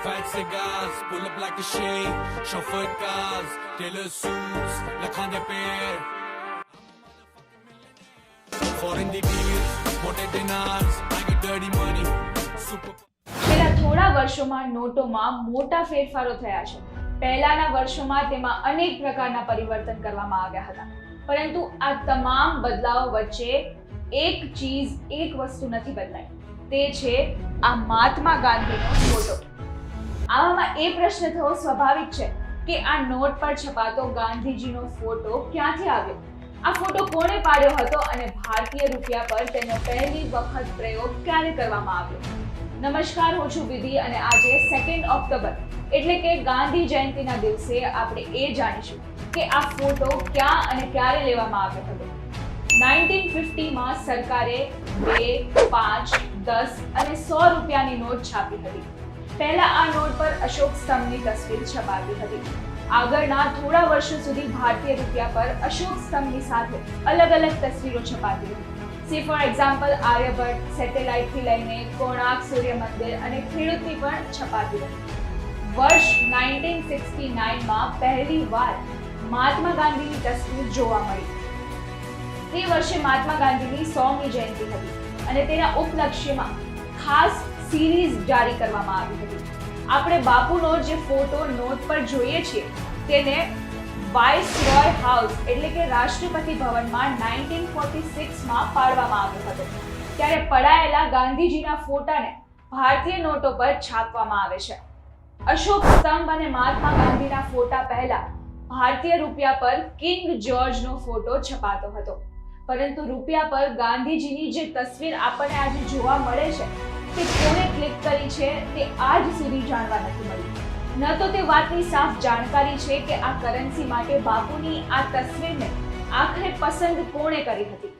Fat cigars, pull up like a shade. Chauffeur de cars, tailor suits, lakhande pair. Foreign the deals, motor dinars, I get dirty money. Super. છેલ્લા થોડા વર્ષોમાં નોટોમાં મોટા ફેરફારો થયા છે પહેલાના વર્ષોમાં તેમાં અનેક પ્રકારના પરિવર્તન કરવામાં આવ્યા હતા પરંતુ આ તમામ બદલાવ વચ્ચે એક ચીજ એક વસ્તુ નથી બદલાઈ તે છે આ મહાત્મા ગાંધીનો ફોટો આવામાં એ પ્રશ્ન થવો સ્વાભાવિક છે કે આ નોટ પર છપાતો ગાંધીજીનો ફોટો ક્યાંથી આવ્યો? આ ફોટો કોણે પાડ્યો હતો અને ભારતીય રૂપિયા પર તેનો પહેલી વખત પ્રયોગ ક્યારે કરવામાં આવ્યો? નમસ્કાર, હું છું વિધિ અને આજે સેકન્ડ ઓક્ટોબર એટલે કે ગાંધી જયંતિના દિવસે આપણે એ જાણીશું કે આ ફોટો ક્યાં અને ક્યારે લેવામાં આવ્યો હતો. નાઇન્ટીન ફિફ્ટીમાં સરકારે બે, પાંચ, દસ અને સો રૂપિયાની નોટ છાપી હતી. પહેલા આ નોટ પર અશોક સ્તંભની તસવીર છપાતી હતી. આગળના થોડા વર્ષો સુધી ભારતીય રૂપિયા પર અશોક સ્તંભની સાથે અલગ અલગ તસવીરો છપાતી હતી. સી ફોર એક્ઝામ્પલ આર્યભટ્ટ, સેટેલાઇટથી લઈને કોણાર્ક સૂર્ય મંદિર અને ખેડૂતની પણ છપાતી હતી. વર્ષ નાઇન્ટીન સિક્સટી નાઇનમાં પહેલી વાર મહાત્મા ગાંધીની તસવીર જોવા મળી. તે વર્ષે મહાત્મા ગાંધીની સોમી જયંતિ હતી અને તેના ઉપલક્ષ્યમાં ખાસ સિરીઝ જારી કરવામાં આવી હતી. આપણે બાપુનો જે ફોટો નોટ પર જોઈએ છીએ, તેને વાઇસ રોય હાઉસ એટલે કે રાષ્ટ્રપતિ ભવનમાં નાઇન્ટીન ફોર્ટી સિક્સમાં પાડવામાં આવ્યો હતો. ત્યારે પડાયેલા ગાંધીજીના ફોટાને ભારતીય નોટો પર છાપવામાં આવે છે. અશોક સ્તંભ અને મહાત્મા ગાંધીના ફોટા પહેલા ભારતીય રૂપિયા પર કિંગ જ્યોર્જનો ફોટો છપાતો હતો. પરંતુ રૂપિયા પર ગાંધીજીની જે તસવીર આપણને આજે જોવા મળે છે તે કોને ક્લિક કરી છે તે આજ સુધી જાણવા નથી મળ્યું. ન તો તે વાતની સાફ જાણકારી છે કે આ કરન્સી માટે બાપુની આ તસવીરને આખરે પસંદ કોણે કરી હતી.